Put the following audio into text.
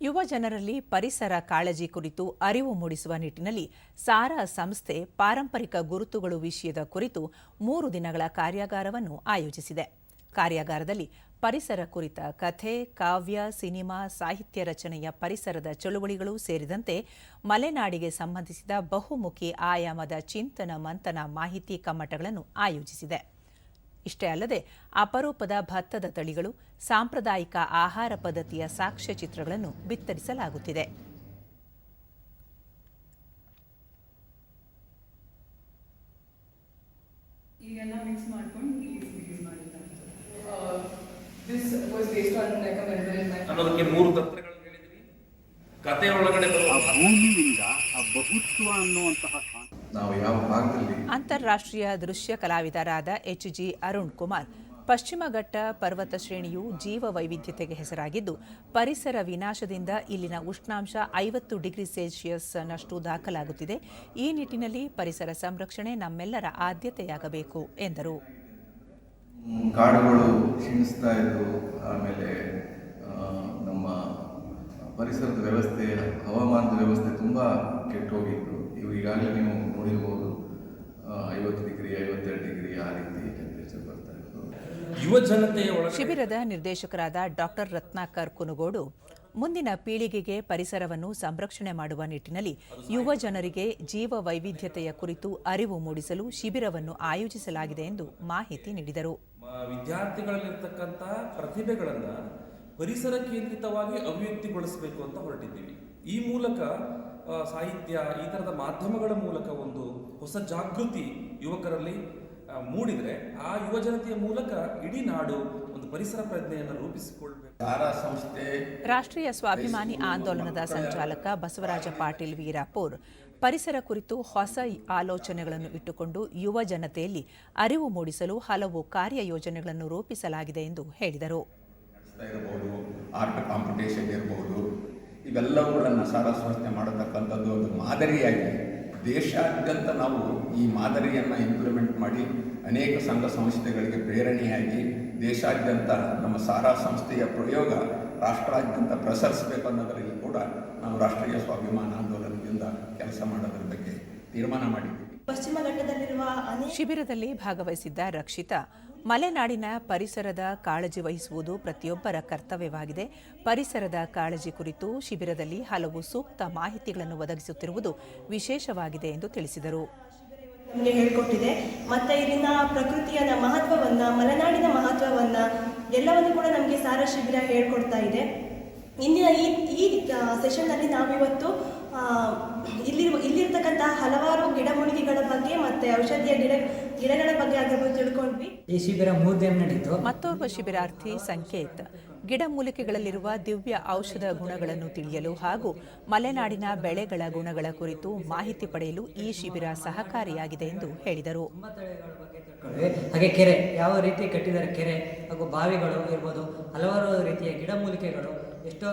ಯುವ ಜನರಲ್ಲಿ ಪರಿಸರ ಕಾಳಜಿ ಕುರಿತು ಅರಿವು ಮೂಡಿಸುವ ನಿಟ್ಟಿನಲ್ಲಿ ಸಾರಾ ಸಂಸ್ಥೆ ಪಾರಂಪರಿಕ ಗುರುತುಗಳು ವಿಷಯದ ಕುರಿತು ಮೂರು ದಿನಗಳ ಕಾರ್ಯಾಗಾರವನ್ನು ಆಯೋಜಿಸಿದೆ. ಕಾರ್ಯಾಗಾರದಲ್ಲಿ ಪರಿಸರ ಕುರಿತ ಕಥೆ, ಕಾವ್ಯ, ಸಿನಿಮಾ, ಸಾಹಿತ್ಯ ರಚನೆಯ ಪರಿಸರದ ಚಳುವಳಿಗಳು ಸೇರಿದಂತೆ ಮಲೆನಾಡಿಗೆ ಸಂಬಂಧಿಸಿದ ಬಹುಮುಖಿ ಆಯಾಮದ ಚಿಂತನ ಮಂಥನ ಮಾಹಿತಿ ಕಮ್ಮಟಗಳನ್ನು ಆಯೋಜಿಸಿದೆ. ಇಷ್ಟೇ ಅಲ್ಲದೆ ಅಪರೂಪದ ಭತ್ತದ ತಳಿಗಳು ಸಾಂಪ್ರದಾಯಿಕ ಆಹಾರ ಪದ್ಧತಿಯ ಬಿತ್ತರಿಸಲಾಗುತ್ತಿದೆ. ಈಗೆಲ್ಲ ಮಿಕ್ಸ್ ಮಾಡ್ಕೊಂಡು ಅನ್ನೋದಕ್ಕೆ ಮೂರು ತಂತ್ರಗಳನ್ನು ಹೇಳಿದ್ವಿ ಕತೆ ಒಳಗಡೆ ಬರುವ ಆ ಭೂಮಿಯಿಂದ ಆ ಬಹುತ್ವ ಅನ್ನುವಂತಹ ನಾವು ಯಾವ ಭಾಗದಲ್ಲಿ? ಅಂತಾರಾಷ್ಟ್ರೀಯ ದೃಶ್ಯ ಕಲಾವಿದರಾದ ಎಚ್ ಜಿ ಅರುಣ್ ಕುಮಾರ್ ಪಶ್ಚಿಮ ಘಟ್ಟ ಪರ್ವತ ಶ್ರೇಣಿಯು ಜೀವ ವೈವಿಧ್ಯತೆಗೆ ಹೆಸರಾಗಿದ್ದು ಪರಿಸರ ವಿನಾಶದಿಂದ ಇಲ್ಲಿನ ಉಷ್ಣಾಂಶ ಐವತ್ತು ಡಿಗ್ರಿ ಸೆಲ್ಸಿಯಸ್ನಷ್ಟು ದಾಖಲಾಗುತ್ತಿದೆ. ಈ ನಿಟ್ಟಿನಲ್ಲಿ ಪರಿಸರ ಸಂರಕ್ಷಣೆ ನಮ್ಮೆಲ್ಲರ ಆದ್ಯತೆಯಾಗಬೇಕು ಎಂದರು. ಕಾಡುಗಳು ಕ್ಷೀಣಿಸ್ತಾ ಇದ್ದು ಆಮೇಲೆ ನಮ್ಮ ಪರಿಸರದ ವ್ಯವಸ್ಥೆ ಹವಾಮಾನದ ವ್ಯವಸ್ಥೆ ತುಂಬ ಕೆಟ್ಟು ಇವು ಈಗಾಗಲೇ ನೀವು ನೋಡಿರ್ಬೋದು ಐವತ್ತು ಡಿಗ್ರಿ ಐವತ್ತೆರಡು ಡಿಗ್ರಿ ಆ ರೀತಿ ಟೆಂಪ್ರೇಚರ್ ಬರ್ತಾ ಇತ್ತು ಯುವ ಜನತೆಯ ಶಿಬಿರದ ನಿರ್ದೇಶಕರಾದ ಡಾಕ್ಟರ್ ರತ್ನಾಕರ್ ಕುನುಗೋಡು ಮುಂದಿನ ಪೀಳಿಗೆಗೆ ಪರಿಸರವನ್ನು ಸಂರಕ್ಷಣೆ ಮಾಡುವ ನಿಟ್ಟಿನಲ್ಲಿ ಯುವ ಜನರಿಗೆ ಜೀವ ವೈವಿಧ್ಯತೆಯ ಕುರಿತು ಅರಿವು ಮೂಡಿಸಲು ಶಿಬಿರವನ್ನು ಆಯೋಜಿಸಲಾಗಿದೆ ಎಂದು ಮಾಹಿತಿ ನೀಡಿದರು. ವಿದ್ಯಾರ್ಥಿಗಳಲ್ಲಿರ್ತಕ್ಕಂತಹ ವಿದ್ಯಾರ್ಥಿಗಳಲ್ಲಿರ್ತಕ್ಕಂಥ ಪ್ರತಿಭೆಗಳನ್ನ ಪರಿಸರ ಕೇಂದ್ರಿತವಾಗಿ ಅಭಿವ್ಯಕ್ತಿಗೊಳಿಸಬೇಕು ಅಂತ ಹೊರಟಿದ್ದೀವಿ. ಈ ಮೂಲಕ ಸಾಹಿತ್ಯ ಈ ಥರದ ಮಾಧ್ಯಮಗಳ ಮೂಲಕ ಒಂದು ಹೊಸ ಜಾಗೃತಿ ಯುವಕರಲ್ಲಿ ಮೂಡಿದರೆ ಆ ಯುವ ಜನತೆಯ ಮೂಲಕ ಇಡೀ ನಾಡು ಒಂದು ಪರಿಸರ ಪ್ರಜ್ಞೆಯನ್ನು ರೂಪಿಸಿಕೊಳ್ಬೇಕು. ತಾರಾ ಸಂಸ್ಥೆ ರಾಷ್ಟ್ರೀಯ ಸ್ವಾಭಿಮಾನಿ ಆಂದೋಲನದ ಸಂಚಾಲಕ ಬಸವರಾಜ ಪಾಟೀಲ್ ವೀರಾಪುರ್ ಪರಿಸರ ಕುರಿತು ಹೊಸ ಆಲೋಚನೆಗಳನ್ನು ಇಟ್ಟುಕೊಂಡು ಯುವ ಜನತೆಯಲ್ಲಿ ಅರಿವು ಮೂಡಿಸಲು ಹಲವು ಕಾರ್ಯಯೋಜನೆಗಳನ್ನು ರೂಪಿಸಲಾಗಿದೆ ಎಂದು ಹೇಳಿದರು. ಆರ್ಟ್ ಕಾಂಪಿಟೇಷನ್ ಇರ್ಬೋದು ಇವೆಲ್ಲವುಗಳನ್ನು ಸಾರಾ ಸಂಸ್ಥೆ ಮಾಡತಕ್ಕಂಥದ್ದು ಒಂದು ಮಾದರಿಯಾಗಿ ದೇಶಾದ್ಯಂತ ನಾವು ಈ ಮಾದರಿಯನ್ನು ಇಂಪ್ಲಿಮೆಂಟ್ ಮಾಡಿ ಅನೇಕ ಸಂಘ ಸಂಸ್ಥೆಗಳಿಗೆ ಪ್ರೇರಣೆಯಾಗಿ ದೇಶಾದ್ಯಂತ ನಮ್ಮ ಸಾರಾ ಸಂಸ್ಥೆಯ ಪ್ರಯೋಗ ರಾಷ್ಟ್ರಾದ್ಯಂತ ಪ್ರಸರಿಸಬೇಕು ಅನ್ನೋದರಲ್ಲಿ ಕೂಡ ನಾವು ರಾಷ್ಟ್ರೀಯ ಸ್ವಾಭಿಮಾನ ಆಂದೋಲನದಿಂದ ಕೆಲಸ ಮಾಡೋದ್ರ ಬಗ್ಗೆ ತೀರ್ಮಾನ ಮಾಡಿದ್ದೀವಿ. ಪಶ್ಚಿಮ ಘಟ್ಟದಲ್ಲಿರುವ ಶಿಬಿರದಲ್ಲಿ ಭಾಗವಹಿಸಿದ್ದ ರಕ್ಷಿತಾ ಮಲೆನಾಡಿನ ಪರಿಸರದ ಕಾಳಜಿ ವಹಿಸುವುದು ಪ್ರತಿಯೊಬ್ಬರ ಕರ್ತವ್ಯವಾಗಿದೆ. ಪರಿಸರದ ಕಾಳಜಿ ಕುರಿತು ಶಿಬಿರದಲ್ಲಿ ಹಲವು ಸೂಕ್ತ ಮಾಹಿತಿಗಳನ್ನು ಒದಗಿಸುತ್ತಿರುವುದು ವಿಶೇಷವಾಗಿದೆ ಎಂದು ತಿಳಿಸಿದರು. ನಮಗೆ ಹೇಳಿಕೊಟ್ಟಿದೆ. ಮತ್ತೆ ಇಲ್ಲಿನ ಪ್ರಕೃತಿಯ ಮಹತ್ವವನ್ನ, ಮಲೆನಾಡಿನ ಮಹತ್ವವನ್ನ ಎಲ್ಲವನ್ನು ಕೂಡ ನಮಗೆ ಸಾರ ಶಿಬಿರ ಹೇಳ್ಕೊಡ್ತಾ ಇದೆ. ಇಂದಿನ ಈ ಈ ಸೆಷನ್ನಲ್ಲಿ ನಾವಿವತ್ತು ಇಲ್ಲಿರುವ, ಇಲ್ಲಿರ್ತಕ್ಕಂತಹ ಹಲವಾರು ಗಿಡಮೂಲಿಕೆಗಳ ಬಗ್ಗೆ ಮತ್ತೆ ಔಷಧಿಯ ಗಿಡ, ಗಿಡಗಳ ಬಗ್ಗೆ ಆಗಿರ್ಬೋದು ತಿಳ್ಕೊಂಡ್ವಿ. ಈ ಶಿಬಿರ ಮೂರು ದಿನ ನಡೀತು. ಮತ್ತೋರ್ವ ಶಿಬಿರಾರ್ಥಿ ಸಂಕೇತ್. ಗಿಡಮೂಲಿಕೆಗಳಲ್ಲಿರುವ ದಿವ್ಯ ಔಷಧ ಗುಣಗಳನ್ನು ತಿಳಿಯಲು ಹಾಗೂ ಮಲೆನಾಡಿನ ಬೆಳೆಗಳ ಗುಣಗಳ ಕುರಿತು ಮಾಹಿತಿ ಪಡೆಯಲು ಈ ಶಿಬಿರ ಸಹಕಾರಿಯಾಗಿದೆ ಎಂದು ಹೇಳಿದರು. ಹಾಗೆ ಕೆರೆ ಯಾವ ರೀತಿ ಕಟ್ಟಿದರೆ ಕೆರೆ ಹಾಗೂ ಬಾವಿಗಳು ಇರ್ಬೋದು ಹಲವಾರು ರೀತಿಯ ಗಿಡಮೂಲಿಕೆಗಳು ಎಷ್ಟೋ